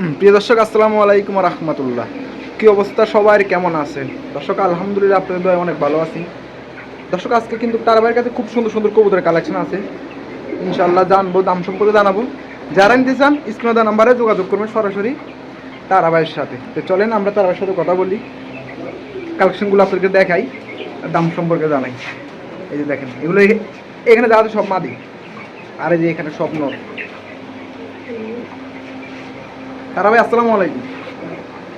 প্রিয় দর্শক, আসসালামু আলাইকুম রহমতুল্লাহ। কি অবস্থা সবার? কেমন আছে দর্শক, আলহামদুলিল্লাহ আপনাদের অনেক ভালো আছি। দর্শক, আজকে কিন্তু তারাবাইয়ের কাছে খুব সুন্দর সুন্দর কবুতরের কালেকশন আছে। ইনশাল্লাহ জানব, দাম সম্পর্কে জানাব। যারা নিতে চান, স্ক্রিনে দেওয়া নাম্বারে যোগাযোগ করবেন সরাসরি তারাবাইয়ের সাথে। তো চলেন, আমরা তারাবাইয়ের সাথে কথা বলি। কালেকশনগুলো আপনাদেরকে দেখাই, দাম সম্পর্কে জানাই। এই যে দেখেন, এগুলো এখানে যা আছে সব মাদি, আর এই যে এখানে সব নর তারা ভাই আসসালামু আলাইকুম।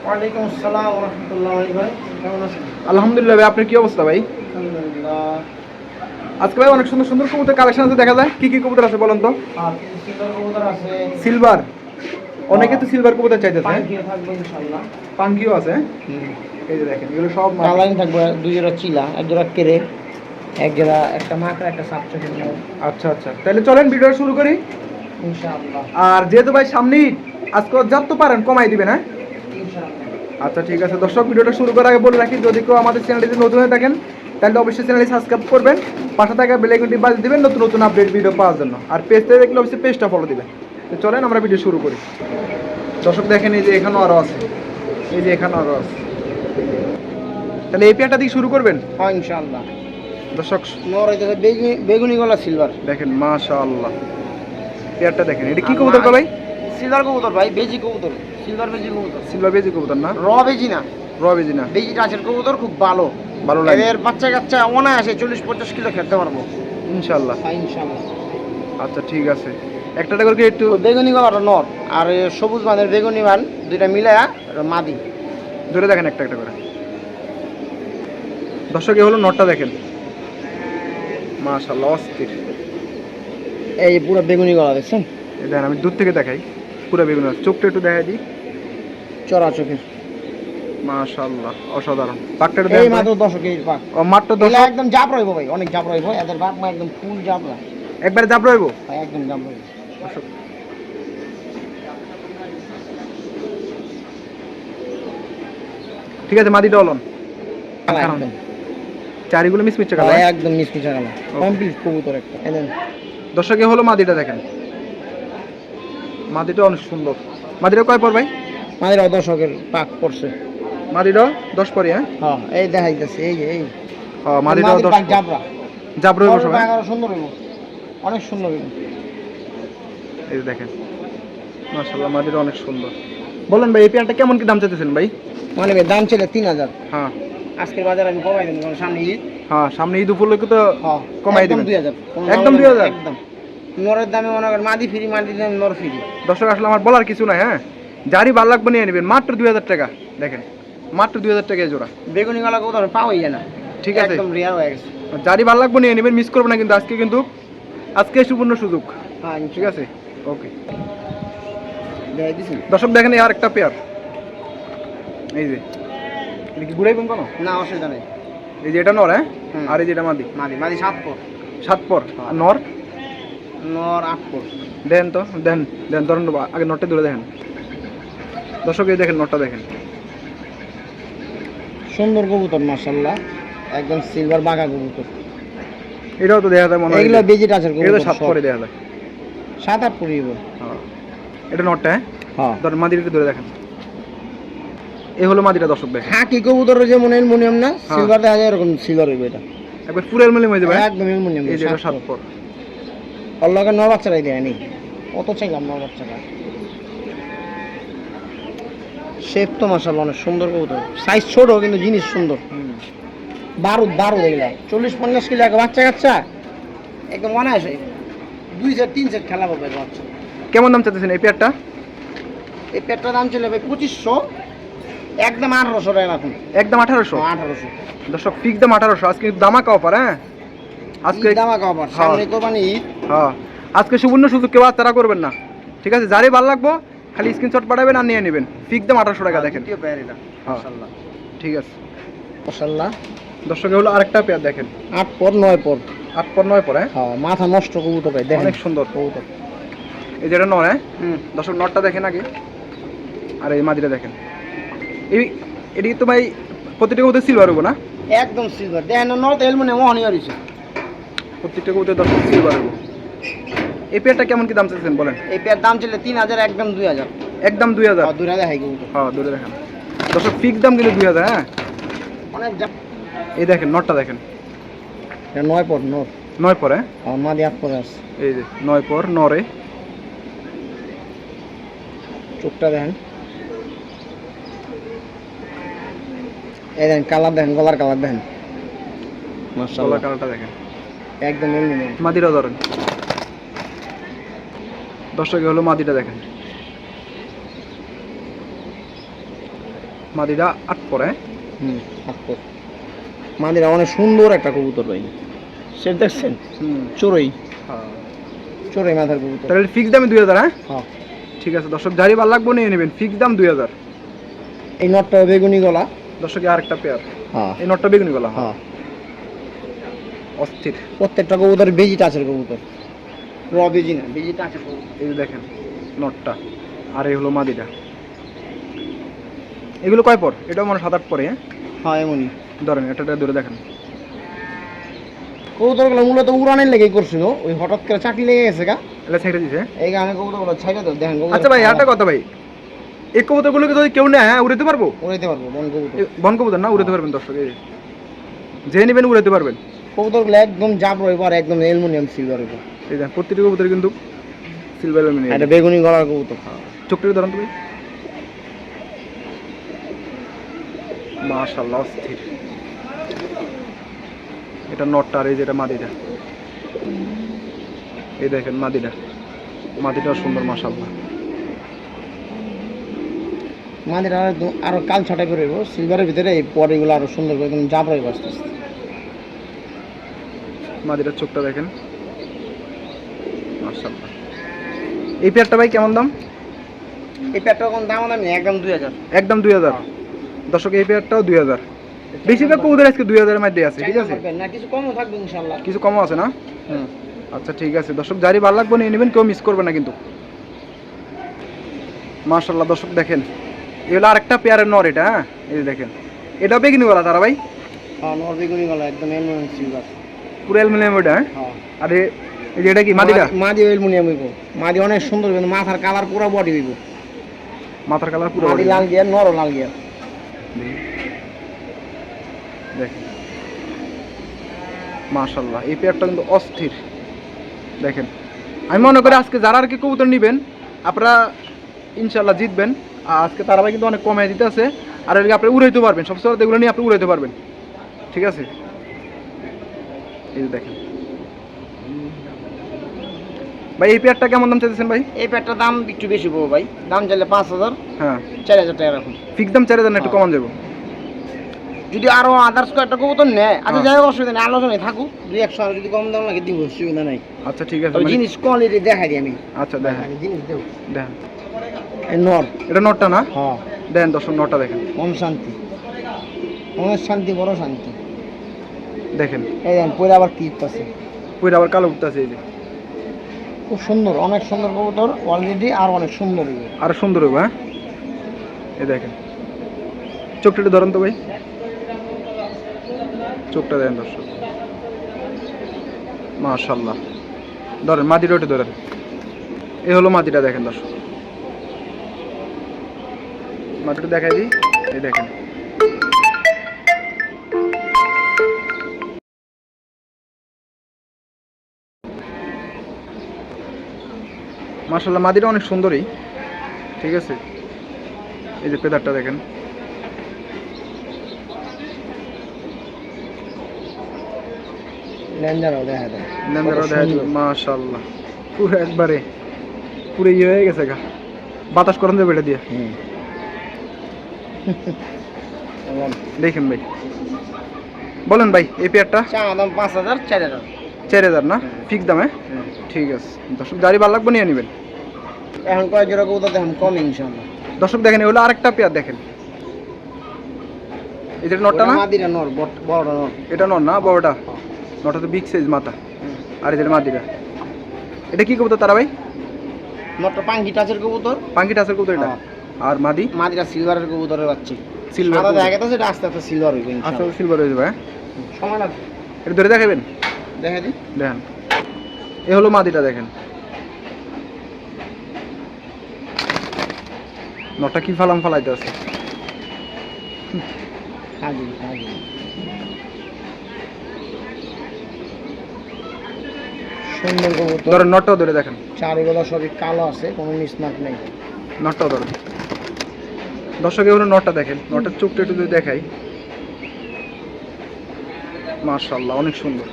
ওয়ালাইকুম আসসালাম রহমতুল্লাহ ভাই কেমন আছেন? আলহামদুলিল্লাহ ভাই আপনার কি অবস্থা ভাই? আলহামদুলিল্লাহ। আজকে ভাই অনেক সুন্দর সুন্দর কবুতর কালেকশন আছে দেখা যায়। কি কি কবুতর আছে বলুন তো? সিলভার অনেকে তো সিলভার কবুতর চাইতেছে। হ্যাঁ? পাঙ্কিও আছে হ্যাঁ? এই যে দেখেন এগুলো সব কালারিং থাকবে দুই জোড়া চিলা এক জোড়া কেরে এক জোড়া একটা মাকড়া একটা সাপচা আচ্ছা আচ্ছা। তাহলে চলেন ভিডিও শুরু করি। আর যেহেতু ভাই সামনে আজকে যত পারেন কমাই দিবেন হ্যাঁ? আচ্ছা ঠিক আছে। দর্শক ভিডিওটা শুরু করার আগে বলে রাখি যদি কেউ আমাদের চ্যানেলটিতে নতুন হয়ে থাকেন তাহলে অবশ্যই চ্যানেলটি সাবস্ক্রাইব করবেন। পাশে থাকা বেলাইকনটি বাজিয়ে দিবেন নতুন নতুন আপডেট ভিডিও পাওয়ার জন্য। আর পেজটা দেখলে অবশ্যই পেজটা ফলো দিবেন। তো চলেন আমরা ভিডিও শুরু করি। দর্শক দেখেন এই যে এখানেও আরও আছে। এই যে এখানেও আরও আছে। তাহলে এই পেয়ারটা দিয়ে শুরু করবেন? হ্যাঁ ইনশাআল্লাহ। দর্শক বেগুনি বেগুনি গলা সিলভার দেখেন মাশাআল্লাহ। পেয়ারটা দেখেন এটা কি কবুতর ভাই? সিলভার কবুতর ভাই বেজি কবুতর সিলভার বেজি কবুতর। সিলভার বেজি কবুতর না? র বেজি না। র বেজি না। বেজি টাচের কবুতর খুব ভালো। ভালো লাগে। এর বাচ্চা কাচ্চা অনায়াসে চল্লিশ পঞ্চাশ কিলো খেতে পারব। ইনশাআল্লাহ হ্যাঁ ইনশাআল্লাহ আচ্ছা ঠিক আছে। একটা একটা করে একটু বেগুনি গলাটা নর আর সবুজ বানের বেগুনি বান দুইটা মিলায়া মাদি। ধরে দেখেন একটা একটা করে। দর্শক হলো নটটা দেখেন। মাশাআল্লাহ অস্থির। এই পুরো বেগুনি গলা দেখছেন? দেখেন আমি দূর থেকে দেখাই। পুরো বেগুনি আছে। চোখটা একটু দেখাই দিই। চড়া চোখের। মাশাআল্লাহ অসাধারণ। পাকটা এই মাত্র দশক এই পাক। ও মাত্র দশ এগুলা একদম জাপ রইব ভাই অনেক জাপ রইব। এদের বাপ মা একদম ফুল জাপরা একবারে চাপ রইব? ভাই একদম জাপ রইব। ঠিক আছে মাদি ডলন চারিগুলো মিসমিচ্ছে কালার ভাই একদম মিসমিচা গেল কমপ্লিট কবুতর একটা। দর্শক এ হলো মাদিটা দেখেন। মাদিটা অনেক সুন্দর। মাদিটা কয় পর ভাই? আমাদের দশকের পাক পড়ছে। মাদিটা দশ পরে হ্যাঁ? হ্যাঁ এই দেখাইতেছে এই যে এই। ও মাদিটা দশ জাপ রইব বড় সবাই। সুন্দর হইব। অনেক সুন্দর হইব। এই দেখেন। মাশাআল্লাহ মাদিটা অনেক সুন্দর। বলেন ভাই এই পেয়ারটা কেমন কি দাম চাইতেছেন ভাই? মানে ভাই দাম ছিল তিন হাজার। হ্যাঁ। আজকের বাজার আমি কমাই দেবো সামনে ঈদ। হ্যাঁ সামনে ঈদ উপলক্ষে তো হ্যাঁ কমাই একদম দুই হাজার একদম 2000? একদম। নরের দামে মনে করেন মাদি ফ্রি মাদি দামে নর ফ্রি। দর্শক আসলে আমার বলার কিছু নাই হ্যাঁ? যারই ভালো লাগবে নিয়ে নেবেন মাত্র দুই হাজার টাকা দেখেন। মাত্র দুই হাজার টাকা জোড়া। বেগুনি গলা কোথাও পাওয়াই যায় না। ঠিক আছে। একদম রিয়ার হয়ে গেছে। যারই ভালো লাগবে নিয়ে নেবেন মিস করব না কিন্তু আজকে কিন্তু আজকে সুবর্ণ সুযোগ। হ্যাঁ ঠিক আছে? ওকে দর্শক দেখেন আর একটা পেয়ার এই যে এটা কি ঘুরাইবেন কোনো না অসুবিধা নেই। এই যে এটা নর হ্যাঁ? আর এই যে এটা মাদি? মাদি মাদি সাত পর সাত পর আর নর? নর আট পর দেন তো দেন দেন ধরেন আগে নটটা ধরে দেখেন। দর্শক এই দেখেন নটটা দেখেন। সুন্দর কবুতর মার্শাল্লাহ একদম সিলভার বাঘা কবুতর। এটাও তো দেখা যায় মনে হয়। এগুলো বেজি টাচের কবুতর সাত। পরে দেখা যায়। সাত আট পরিব হ্যাঁ। এটা নটটা হ্যাঁ? হ্যাঁ। ধরেন মাদিটা ধরে দেখেন। এই হলো মাদিটা দর্শক দেখেন হাকি কবুতরের যেমন অ্যালুমিনিয়াম না? হ্যাঁ। সিলভার দেখা যায় এরকম সিলভার হইবে এটা। একবার পুরো এলমেলি হয়ে যাবে হ্যাঁ? একদম অ্যালুমিনিয়াম এই যে এটা সাত পর অল্লাহকে ন বাচ্চারাই দেয়নি কত চাইলাম ন বাচ্চারা। শেপ তো মাসাল্লাহ অনেক সুন্দর কবুতর। সাইজ ছোট কিন্তু জিনিস সুন্দর। বারুদ বারুদ এগুলা। চল্লিশ পঞ্চাশ কিলো এক বাচ্চা কাচ্চা? একদম অনায়াসে। দুই সেট তিন সেট খেলা পাবে বাচ্চা কেমন দাম চাইতেছেন এই পেয়ারটা এই পেটটার দাম ছিল ভাই পঁচিশশো। একদম আঠারোশো টাকা রাখুন। একদম আঠারোশো? আঠারোশো। দর্শক ফিক্স দাম আঠারোশো। আজকে দামাকা অফার হ্যাঁ? আজকে আজকে দামা কবার হ্যাঁ। সামনে কোরবানি ঈদ। হ্যাঁ। আজকে সুবর্ণ সুযোগ কেউ আর তারা করবেন না। ঠিক আছে? যারই ভালো লাগবো খালি স্ক্রিনশট পাঠাবেন আর নিয়ে নেবেন। ফিক্স দাম আঠারোশো টাকা দেখেন। হ্যাঁ। মাশাআল্লাহ। ঠিক আছে। মাশাআল্লাহ। দর্শক হলো আরেকটা পেয়ার দেখেন। আট পর নয় পর। আট পর নয় পর হ্যাঁ? হ্যাঁ মাথা নষ্ট কবুতর ভাই দেখেন। অনেক সুন্দর। কবুতর। এই যেটা নয় হ্যাঁ? হুম। দর্শক নটটা দেখেন আগে। আর এই মাদিটা দেখেন। এই এটি তো ভাই প্রতিটা কবুতর সিলভার হব না? একদম সিলভার দেখেন নর্থ এলমুনে মোহনীয় রয়েছে প্রত্যেকটা কবুতর দর্শক সিলভার হব এই পেয়ারটা কেমন কি দাম চাইছেন বলেন? এই পেয়ার দাম ছিল তিন হাজার একদম দুই হাজার। একদম দুই হাজার? আর দুইটা দেখাই কবুতর। হ্যাঁ দূরে দেখেন। দর্শক ফিক্স দাম কিন্তু দুই হাজার হ্যাঁ? অনেক এই দেখেন নটটা দেখেন। নয় পর নর। নয় পরে? আমার মাদি আট পরে আছে। এই যে নয় পর নরে। চোখটা দেখেন। এই দেখেন কালার দেখেন গলার কালার দেখেন। মাশাআল্লাহ। কালারটা দেখেন। একদম এমনি মাদিরা ধরেন। দর্শক হলো মাদিটা দেখেন। মাদিরা আট পরে। হুম আট পর। মাদিরা অনেক সুন্দর একটা কবুতর ভাই। সে দেখছেন? হুম। চোরই। হ্যাঁ। চোরই মাথার কবুতর। তাহলে ফিক্স দামে দুই হাজার হ্যাঁ? হ্যাঁ। ঠিক আছে দর্শক যারই ভালো লাগবে নিয়ে নেবেন। ফিক্স দাম দুই হাজার। এই নটটা বেগুনি গলা। দর্শক আরেকটা পেয়ার হ্যাঁ। এই নটটা বেগুনি গলা হ্যাঁ। অস্থির। প্রত্যেকটা কবুতর বেজি টাচের কবুতর। র বেজি না বেজি টাচের কবুতর। এই দেখেন নটটা আর এই হলো মাদিটা। এগুলো কয় পর? এটাও মানে সাত আট পরে হ্যাঁ? হ্যাঁ এমনই। ধরেন এটা ধরে দেখেন। কবুতরগুলো মূলত উড়ানের লেগেই করছিল ওই হঠাৎ করে চাকরি লেগে গেছে গা। এটা ছেড়ে দিছে এই কারণে কবুতরগুলো ছাইড়া তো দেখেন আচ্ছা ভাই একটা কথা ভাই। এই কবুতরগুলোকে যদি কেউ নেয় হ্যাঁ উড়াতে পারব? উড়াইতে পারব বন কবুতর। বন কবুতর না উড়াতে পারবেন দর্শক যে। নেবেন উড়াতে পারবেন। কবুতরগুলো একদম জাব রইব আর একদম অ্যালুমিনিয়াম সিলভার এই দেখেন প্রতিটি কবুতর কিন্তু সিলভার এটা বেগুনি গলার কবুতর। চোখটা ধরেন তুমি। মাশাল্লাহ অস্থির। এটা নটটা আর এই যেটা মাদিটা। এই দেখেন মাদিটা। মাদিটাও সুন্দর মাশাল্লাহ মাদের আর একদম আরও কাল ছটা করে রইব সিলভারের ভিতরে এই পরেগুলো আরও সুন্দর করে একদম জাব রইব আস্তে আস্তে মাদিটার চোখটা দেখেন। মাশাল্লাহ এই পেয়ারটা ভাই কেমন দাম? এই প্যাটটা কোন দাম দাম একদম দুই হাজার। একদম দুই হাজার। দর্শক এই পেয়ারটাও দুই হাজার। বেশিরভাগ কবুতর আজকে দুই হাজারের মধ্যে আছে ঠিক আছে? না কিছু কমও থাকবে ইনশাল্লাহ কিছু কমও আছে না? হুম। আচ্ছা ঠিক আছে। দর্শক যারই ভালো লাগবে নিয়ে নেবেন কেউ মিস করবে না কিন্তু। মার্শাল্লাহ দর্শক দেখেন। এগুলো আরেকটা পেয়ারের নর এটা হ্যাঁ? এই যে দেখেন। এটা বেগিনি গলা তারা ভাই? হ্যাঁ নর বেগুনি গলা একদম অ্যালুমিনিয়াম সিলভার পুরো অ্যালুমিনিয়াম ওটা হ্যাঁ? হ্যাঁ। আর এটা কি মাদিটা মাদি অ্যালুমিনিয়াম হইব। মাদি অনেক সুন্দর কিন্তু মাথার কালার পুরো বডি হইব। মাথার কালার পুরো মাদি লাল গিয়ার লাল গিয়ার দেখেন। মার্শাল্লাহ এই পেয়ারটা কিন্তু অস্থির। দেখেন। আমি মনে করি আজকে যারা আর কি কবুতর নেবেন আপনারা ইনশাল্লাহ জিতবেন। আজকে তারা ভাই কিন্তু অনেক কমে দিতে আছে আর এদিকে আপনি উড়াইতে পারবেন সবসময় এগুলো নিয়ে আপনি উড়াইতে পারবেন। ঠিক আছে? এই দেখেন। ভাই এই পেয়ারটা কেমন দাম চাইতেছেন ভাই? এই প্যাটটার দাম একটু বেশি পড়ব ভাই। দাম চাইলে পাঁচ হাজার হ্যাঁ। চার হাজার টাকা রাখুন। ফিক্স দাম চার হাজার একটু কমান যাব যদি আরও আদার্স কয়েকটা কবুতর নেয় আচ্ছা হ্যাঁ। যাই হোক অসুবিধা নেই আলোচনায় থাকুক। দুই একশো আর যদি কম দাম লাগে দিব অসুবিধা নাই। আচ্ছা ঠিক আছে মানে- জিনিস কোয়ালিটি দেখাই দিই আমি। আচ্ছা আগে জিনিস দেব। এই নর এটা না? হ্যাঁ। দেখেন দর্শক নটটা দেখেন। মন শান্তি। শান্তি বড় শান্তি। দেখেন। এই দেখেন পরে আবার পুরো আবার কালো উঠতেছে এই যে। খুব সুন্দর অনেক সুন্দর কবুতর অলরেডি আর অনেক সুন্দর। আরও সুন্দর হবে হ্যাঁ? এই দেখেন। চোখটা একটু ধরেন তো ভাই। চোখটা দেখেন দর্শক। মাশাল্লাহ ধরেন মাদিটা ওটা ধরেন। এই হলো মাদিটা দেখেন দর্শক। মাদিটা দেখাই দিই। এই দেখেন। মাশাল্লাহ মাদিটা অনেক সুন্দরই। ঠিক আছে? এই যে পেদারটা দেখেন। মাশাল্লাহ পুরো একবারে পুরো ইয়ে হয়ে গেছে গা। বাতাস করেন যাবে এটা দিয়ে। হুম। দেখেন ভাই। বলেন ভাই এই পেয়ারটা? দাম পাঁচ হাজার চার হাজার। চার হাজার না? ফিক্স দামে? ঠিক আছে। দর্শক গাড়ি ভালো লাগবে নিয়ে নেবেন। এখন কয়েক জোড়া কবুতর দেখুন? কম ইনশাল্লাহ দর্শক দেখেন এগুলো আরেকটা পেয়ার দেখেন। যে নটটা না? মাদিরা নর বড়টা নর। এটা নর না? বড়টা। নটা তো বিগ সাইজ মাথা। আর যে মাদিরা। এটা কি কবুতর তারা ভাই? নটটা পাঙ্কি টাচের কবুতর। পাঙ্কি টাসের কবুতর এটা? হ্যাঁ। আর মাদি? মাদিরা সিলভারের কবুতরের বাচ্চা। সিলভার দেখা গেছে এটা আস্তে আস্তে সিলভার হইবে ইনশাল্লাহ। সিলভার হয়ে যাবে হ্যাঁ সময় লাগবে এটা ধরে দেখাবেন? দেখা দিই। দেখেন। এ হলো মাদিটা দেখেন। নটা কি ফালাম ফালাইতে আছে ধরেন নটটাও ধরে দেখেন। চারিগুলো সবই কালো আছে কোনো মিসমার্ক নেই। নটটাও ধরেন। দর্শক এগুলো নটটা দেখেন। নটার চোখটা একটু যদি দেখাই। মার্শাল্লাহ অনেক সুন্দর।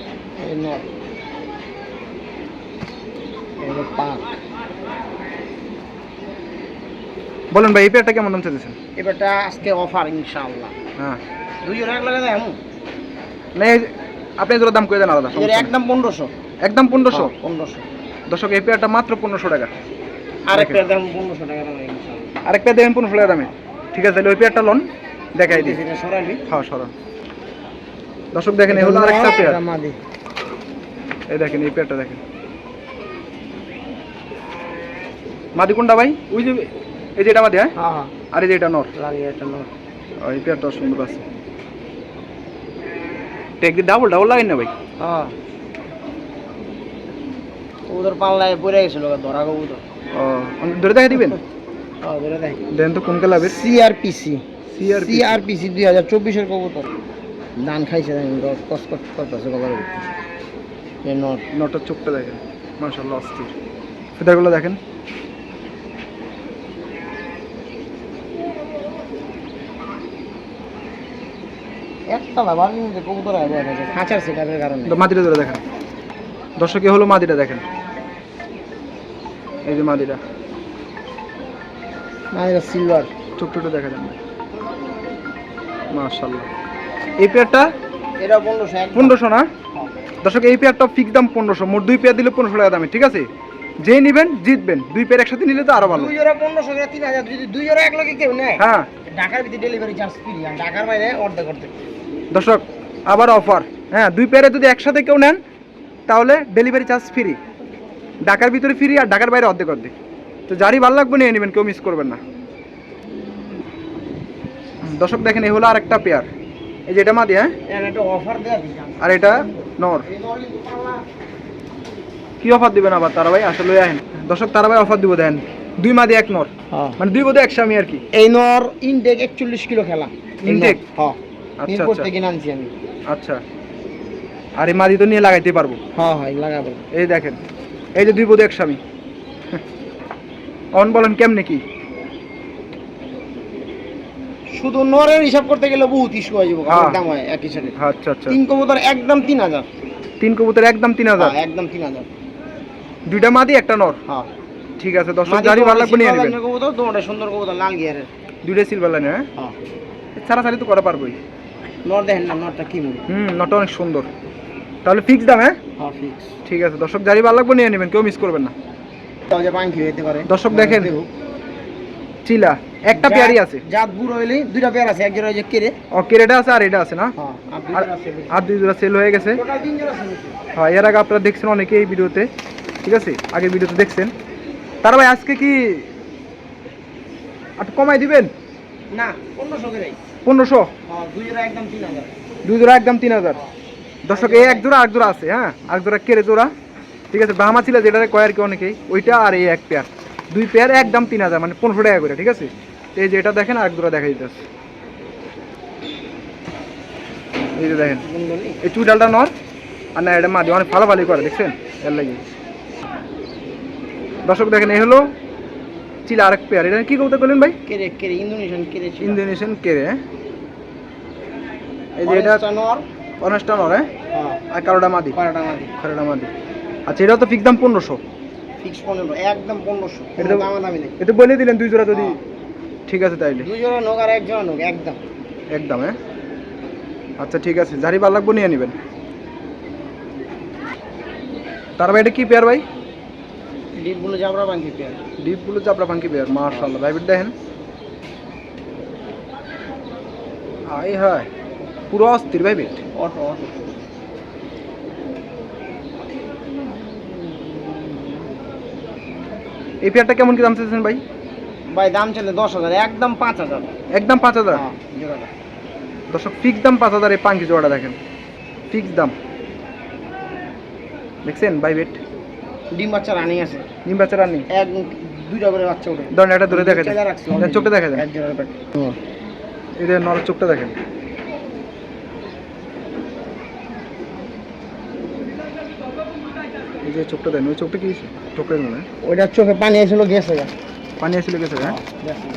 বলেন ভাই এই পেয়ারটা কেমন দাম এবারটা আজকে অফার ইনশাআল্লাহ। হ্যাঁ। দুই জোড়া লাগে দেয় না আপনি এগুলোর দাম করে দেন আলাদা। একদম পনেরোশো। একদম পনেরোশো? পনেরোশো। দর্শক এই পেয়ারটা মাত্র পনেরোশো টাকা। আরেকটা দাম পনেরোশো টাকা দাম আরেক পেয়ার দেবেন পনেরোশো টাকা দামে। ঠিক আছে তাহলে ওই পেয়ারটা লোন দেখাই দিই। সরালি হ্যাঁ সরান। দর্শক দেখেন এই হলো আরেকটা পেয়ার। এই দেখেন এই পেয়ারটা দেখেন। মাদি কোনটা ভাই? ওই যে এই যে এটা মাদি হ্যাঁ? হ্যাঁ হ্যাঁ। আর এই যে এটা নর। এই পেয়ারটা সুন্দর আছে। টেক দি ডাবল ডাবল লাগেন না ভাই? হ্যাঁ। কবুতর পাল্লায় পড়ে গেছিল ধরা কবুতর। ও ধরে দেখা দিবেন? দেন তো কোন কালাবের সিআরপিসি। CRPC সিআরপিসি দুই হাজার চব্বিশের কবুতর খাইছে করতেছে কবার নট। নটার চোখটা দেখেন মাশাল্লাহ অস্থির। ফিদারগুলো দেখেন। একটা না বাড়ির মধ্যে কবুতর আয় খাঁচার সেটাপের কারণে। তো মাদিটা ধরে দেখেন। দর্শকে হলো মাদিটা দেখেন। এই যে মাদিটা না এটা সিলভার ছোট্ট দেখা মাশাল্লাহ এই পেয়ারটা? এটা পনেরোশো পনেরোশো না? দর্শক এই পেয়ারটা ফিক্স দাম পনেরোশো। মোট দুই পেয়ার দিলে পনেরোশো টাকা দামে ঠিক আছে? যে নিবেন জিতবেন। দুই পেয়ার একসাথে নিলে তো আরও ভালো। দুই জোড়া পনেরোশো তিন হাজার। দুই জোড়া এক লগে কেউ নেয় হ্যাঁ। ঢাকার ভিতরে ডেলিভারি চার্জ ফ্রি আর ঢাকার বাইরে অর্ধেক অর্ধেক। দর্শক আবার অফার হ্যাঁ দুই পেয়ারে যদি একসাথে কেউ নেন তাহলে ডেলিভারি চার্জ ফ্রি ঢাকার ভিতরে ফ্রি আর ঢাকার বাইরে অর্ধেক অর্ধেক। তো যারই ভালো লাগবে নিয়ে নেবেন কেউ মিস করবেন না। দর্শক দেখেন এই হলো আর একটা পেয়ার এই যে এটা মাদি হ্যাঁ? এর একটা অফার দেওয়া দিই আর এটা নর। কি অফার দিবেন আবার তারা ভাই আসলে আহেন দর্শক তারা ভাই অফার দিব দেন দুই মাদি এক নর। মানে দুই বোধে এক স্বামী আর কি। এই নর ইনটেক একচল্লিশ কিলো খেলা। Intake? হ্যাঁ। আচ্ছা আচ্ছা। আচ্ছা। আর এই মাদি তো নিয়ে লাগাইতে পারব। হ্যাঁ হ্যাঁ লাগাবো। এই দেখেন। এই যে দুই বোধ এক স্বামী অন বলেন কেমনে কি? শুধু নরের হিসাব করতে গেলে বহুত ইস্যু হয়ে যাব হ্যাঁ। দাম হয় একই সাথে। আচ্ছা আচ্ছা। তিন কবুতর একদম তিন হাজার। তিন কবুতর একদম তিন হাজার? হ্যাঁ, একদম তিন হাজার। দুইটা মাদি একটা নর? হ্যাঁ। ঠিক আছে দর্শক জারি ভালো লাগবে নিয়ে নেবেন। কবুতর সুন্দর কবুতর লাল গিয়ারের দুইটা সিলভার লাইনে হ্যাঁ? হ্যাঁ। ছাড়াছাড়ি তো করা পারবোই। নর দেখেন না নরটা কি মনে? হুম নটা অনেক সুন্দর। তাহলে ফিক্স দাম হ্যাঁ? হ্যাঁ ফিক্স ঠিক আছে দর্শক জারি ভালো লাগবে নিয়ে নেবেন কেউ মিস করবেন না। দর্শক দেখেন। চিলা একটা পেয়ারই আছে। জাত হইলে দুইটা পেয়ার আছে এক জোড়া যে ও কেরেটা আছে আর এটা আছে না? হ্যাঁ আর আর আর দুই জোড়া সেল হয়ে গেছে। হ্যাঁ এর আগে আপনারা দেখছেন অনেকে এই ভিডিওতে। ঠিক আছে? আগের ভিডিওতে দেখছেন। তার ভাই আজকে কি একটু কমাই দিবেন? না পনেরোশো হ্যাঁ দুই জোড়া একদম তিন হাজার। দুই জোড়া একদম তিন হাজার। দর্শক এই এক জোড়া আর জোড়া আছে হ্যাঁ? আর জোড়া কেড়ে জোড়া। ঠিক আছে বাহামা ছিল যেটা কয় আর কি অনেকেই ওইটা আর এই এক পেয়ার দুই পেয়ার একদম তিন হাজার মানে পনেরোশো টাকা করে ঠিক আছে? এই যে এটা দেখেন আর জোড়া দেখা দিতেছে এই যে দেখেন এই চুইডালটা নর আর না এটা মাদি অনেক ফালাফালি করে দেখছেন? এর লাগে। দর্শক দেখেন এই হলো চিলা আরেক পেয়ার এটা কি কবুতর করলেন ভাই? কেড়ে কেড়ে ইন্দোনেশিয়ান ছিল ইন্দোনেশিয়ান হ্যাঁ? এই যে এটা নর। অনেস্টা নর হ্যাঁ? হ্যাঁ। আর কালোটা মাদি। পাড়াটা মাদি। খারাটা মাদি। আচ্ছা এটাও তো ফিক্স দাম পনেরোশো। ফিক্স পনেরো একদম পনেরোশো এটা তো- দামা দামি নেই। এতে বলে দিলেন দুই জোড়া যদি হ্যাঁ। ঠিক আছে তাইলে। দুই জোড়া নোক আর এক জোড়া নোক একদম। একদম হ্যাঁ? আচ্ছা ঠিক আছে। জারি ভালো লাগবো নিয়ে নেবেন। তার ভাই এটা কি পেয়ার ভাই? ডিপগুলো জাবরা বাঙ্কি পেয়ার ডিপগুলো চাপড়া পাঙ্কি পেয়ার মার্শাল্লাহ ভাই দেখেন। হাই হাই পুরো অস্থির ভাই বেট। Auto auto. এই পেয়ারটা কেমন কি দাম চাইছেন ভাই? ভাই দাম চলে দশ হাজার একদম পাঁচ হাজার। একদম পাঁচ হাজার? হ্যাঁ। দর্শক ফিক্স দাম পাঁচ হাজার এই পাঙ্কি জোড়াটা দেখেন। ফিক্স দাম। দেখছেন? ভাই বেট ডিম বাচ্চা রানিং আছে। ডিম বাচ্চা রানি এক দুইটা করে বাচ্চা ওঠে ধরেন একটা দূরে দেখা যায় চোখটা দেখা যায় যে নর চোখটা দেখেন। এই যে চোখটা দেন ওই চোখটা কি চোখের মনে ওইটার চোখে পানি এসেছিল গেছে। পানি আসলে গেছে হ্যাঁ? গেছে।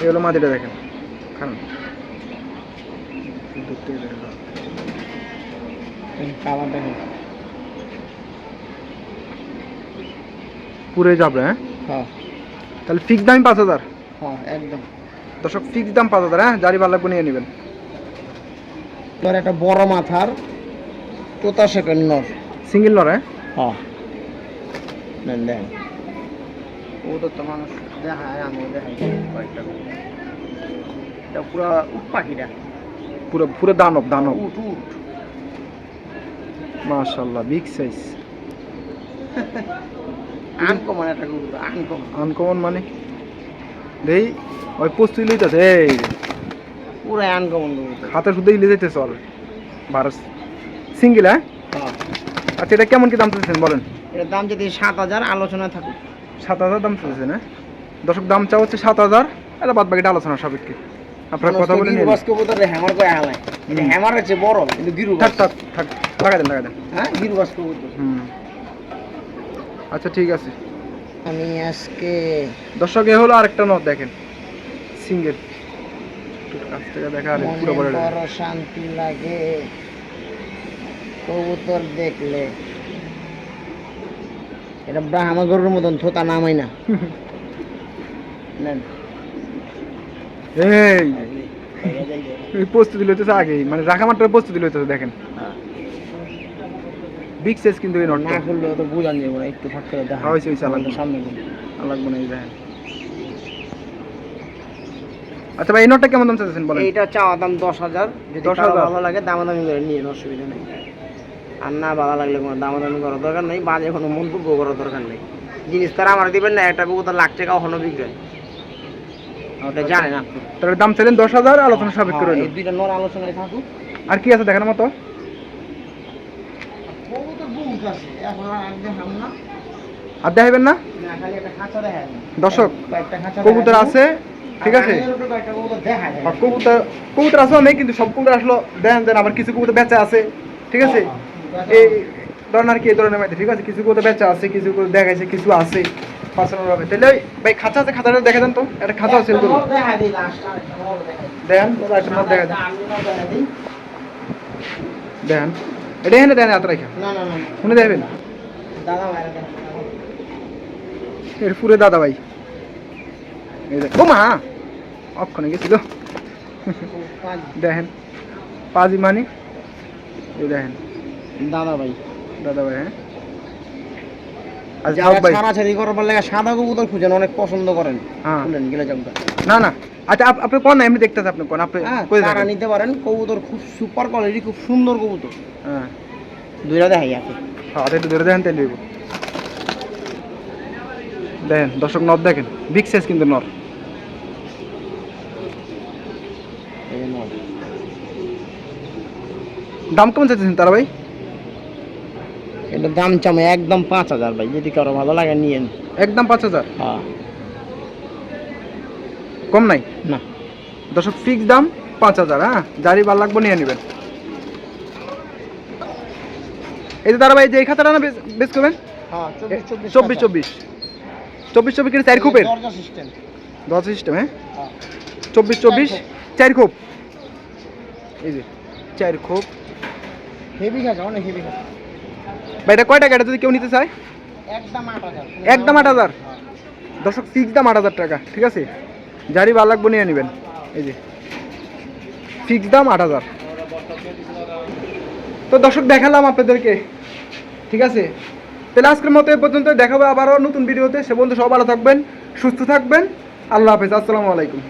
এই হলো মাদিটা দেখেন। খান। দেখেন। পুরে যাবে হ্যাঁ? হ্যাঁ। তাহলে ফিক্স দাম পাঁচ হাজার। হ্যাঁ একদম। দর্শক ফিক্স দাম পাঁচ হাজার হ্যাঁ? জারি ভালো নিয়ে নেবেন। তোর একটা বড় মাথার তোতা সেকেন্ড নর। সিঙ্গেল নর হ্যাঁ। নেন দেখেন ও তো তো মানুষ দেখায় আমিও দেখাই। কয়েকটা করে। এটা পুরো উট পাখিটা। পুরো পুরো দানব দানব। উট উট। মাশাল্লাহ বিগ সাইজ আনকমন একটা কবুতর আনকমন আনকমন মানে? দেই ওই পোস্ত লইতেছে এই যে, পুরো আনকমন কবুতর হাতে শুধু ইলে যেতে চল ভারত। সিঙ্গেল হ্যাঁ? হ্যাঁ। আচ্ছা এটা কেমন কি দাম চাইছেন বলেন? এটার দাম যদি সাত হাজার আলোচনা থাকুক। সাত হাজার দাম চাইছেন হ্যাঁ? দর্শক দাম চা হচ্ছে সাত হাজার। এটা বাদ বাকিটা আলোচনা সাপেক্ষে। আপনার কথা বলে নিয়ে গিরুবাস কবুতর হ্যামার করে হালায়? এটা হ্যামার আছে বড় কিন্তু থাক গিরুবাস থাক থাক লাগা দেন লাগা দেন। হ্যাঁ গিরুবাস কবুতর। হুম। আচ্ছা ঠিক আছে। আমি আজকে দর্শক এ হলো আরেকটা নট দেখেন। সিঙ্গেল। কাছ থেকে দেখা পুরো বড় শান্তি লাগে। কবুতর দেখলে। এটা ব্রাহ্মা গরুর মতন থোতা নামাই না এই এই প্রস্তুতি লইতেছে আগেই মানে রাখা মাত্র প্রস্তুতি লইতেছে দেখেন। বিগ সাইজ কিন্তু এই নটটা। না খুললে তো বুঝান যাব একটু ফাঁক করে দেখা। হ্যাঁ, হয়েছে, সামনে দিন। লাগবে না এই দেখেন। আচ্ছা ভাই এই নটটা কেমন দাম চাইছেন বলেন? এইটা চাওয়া দাম দশ হাজার। যদি 10,000 কারও ভালো লাগে দামাদামি করে নিয়ে অসুবিধা নেই। আর না ভালো লাগলে কোনো দামাদামি করার দরকার নেই বাজে কোনো মন্তব্য করার দরকার নেই। জিনিস তারা আমার দিবেন না একটা কবুতর লাখ টাকা কখনো বিক্রি ওটা জানেন আপনি। তাহলে দাম চাইলেন দশ হাজার আলোচনা সাপেক্ষে হ্যাঁ, রইল। এই দুইটা নর আলোচনায় থাকুক। আর কি আছে দেখানোর মতো? কবুতর বহুত আছে এখন আর না। দেখাবেন না? না খালি একটা খাঁচা দেখা দর্শক, কবুতর আছে। ঠিক আছে? কবুতর কবুতর আছে অনেক কিন্তু সব কবুতর আসলো দেখেন দেন আবার কিছু কবুতর বেচা আছে ঠিক আছে? এই ধরেন আর কি এই ধরনের ঠিক আছে? কিছু কবুতর বেচা আছে কিছু কবুতর দেখাইছে কিছু আছে পার্সোনাল ভাবে তাহলে ভাই খাঁচা আছে খাঁচাটা দেখা দেন তো একটা খাঁচা সেল দেখা নট দেখা দেন। দেখেন এটা এখানে দেন রেখা শুনে দেখবেন? দাদা পুরে দাদা ভাই। এই দেখ ও মা অক্ষণে গেছিল। দেখেন পাজি মানি। এই দেখেন। দাদা ভাই দাদা ভাই হ্যাঁ সাদা কবুতর খুঁজেন অনেক পছন্দ করেন। হ্যাঁ। না না। আচ্ছা আপ- আপনি কোন এমনি আপনি কোন। আপনি হ্যাঁ তারা নিতে পারেন। কবুতর খুব সুপার কোয়ালিটি খুব সুন্দর কবুতর। হ্যাঁ। দুইটা দেখাই আছে। দেখেন দেখেন দর্শক নর দেখেন বিগ সাইজ কিন্তু নর। দাম কেমন চাইছেন তারা ভাই? এটার দাম চামে একদম পাঁচ হাজার ভাই যদি কারও ভালো লাগে নিয়েন একদম পাঁচ হাজার? হ্যাঁ। কম নাই? না। দর্শক ফিক্স দাম পাঁচ হাজার হ্যাঁ? যারই ভালো লাগবে নিয়ে নেবেন। এই যে দাদা ভাই যে এই খাতাটা না বেচ করবেন? হ্যাঁ চব্বিশ চব্বিশ। চব্বিশ চব্বিশ চার খোপের? দশ সিস্টেম হ্যাঁ? চব্বিশ চব্বিশ চার খোপ। এই যে চার খোপ। হেভি খাচ্ছে অনেক হেভি খাচ্ছে ভাই এটা কয় টাকা এটা যদি কেউ নিতে চায়? একদম আট হাজার। একদম আট হাজার? দর্শক ফিক্স দাম আট হাজার টাকা ঠিক আছে? যারই ভালো লাগবে নিয়ে নেবেন। এই যে ফিক্স দাম আট হাজার। তো দর্শক দেখালাম আপনাদেরকে ঠিক আছে? তাহলে আজকের মতো এ পর্যন্ত, দেখাবো আবারও নতুন ভিডিওতে। সে বন্ধু সব ভালো থাকবেন, সুস্থ থাকবেন। আল্লাহ হাফেজ, আসসালামু আলাইকুম।